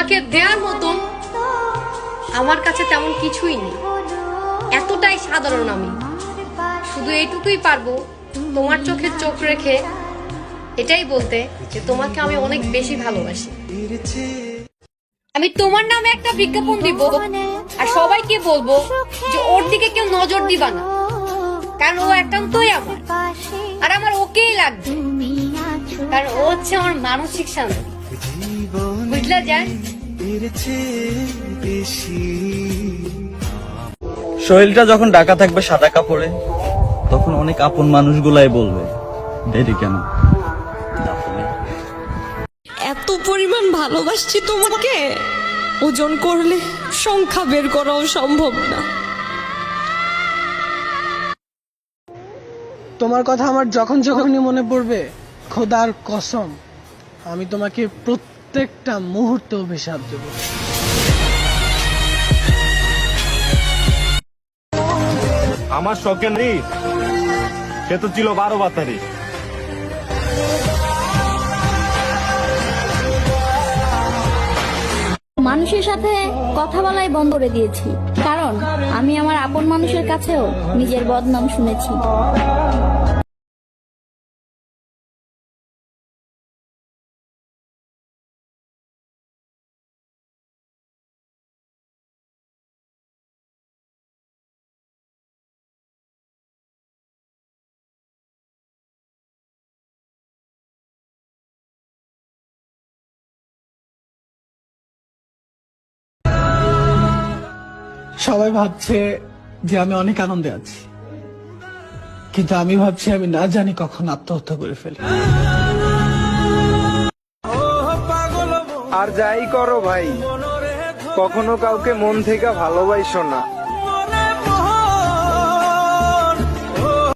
তোমাকে দেওয়ার মতন আমার কাছে তেমন কিছুই নেই। এতটাই সাধারণ আমি। শুধু এইটুকুই পারব, তোমার চোখে চোখ রেখে এটাই বলতে যে তোমাকে আমি অনেক বেশি ভালোবাসি। আমি তোমার নামে একটা বিজ্ঞাপন দিব আর সবাইকে বলব যে ওর দিকে কেউ নজর দিবা না। কারণ ও একান্তই আমার। আর আমার ওকেই লাগবে। কারণ ও হচ্ছে আমার মানসিক শান্তি। বুঝলা শরীরটা যখন ঢাকা থাকবে সাদা কাপড়ে তখন অনেক আপন মানুষগুলাই বলবে দেরি কেন? এত পরিমাণ ভালোবাসছি তোমাকে। ওজন করলে সংখ্যা বের করাও সম্ভব না। তোমার কথা আমার যখন যখনই মনে পড়বে খোদার কসম আমি তোমাকে প্রত্যেকটা মুহূর্তে অভিশাপ দেব। আমার শখের রি সে তো ছিল বারো বাতারি। মানুষের সাথে কথা বলাই বন্ধ করে দিয়েছি। কারণ আমি আমার আপন মানুষের কাছেও নিজের বদনাম শুনেছি। সবাই ভাবছে যে আমি অনেক আনন্দে আছি। কিন্তু আমি ভাবছি আমি না জানি কখন আত্মহত্যা করে ফেলি। আর যাই করো ভাই, কখনো কাউকে মন থেকে ভালোবাসো না।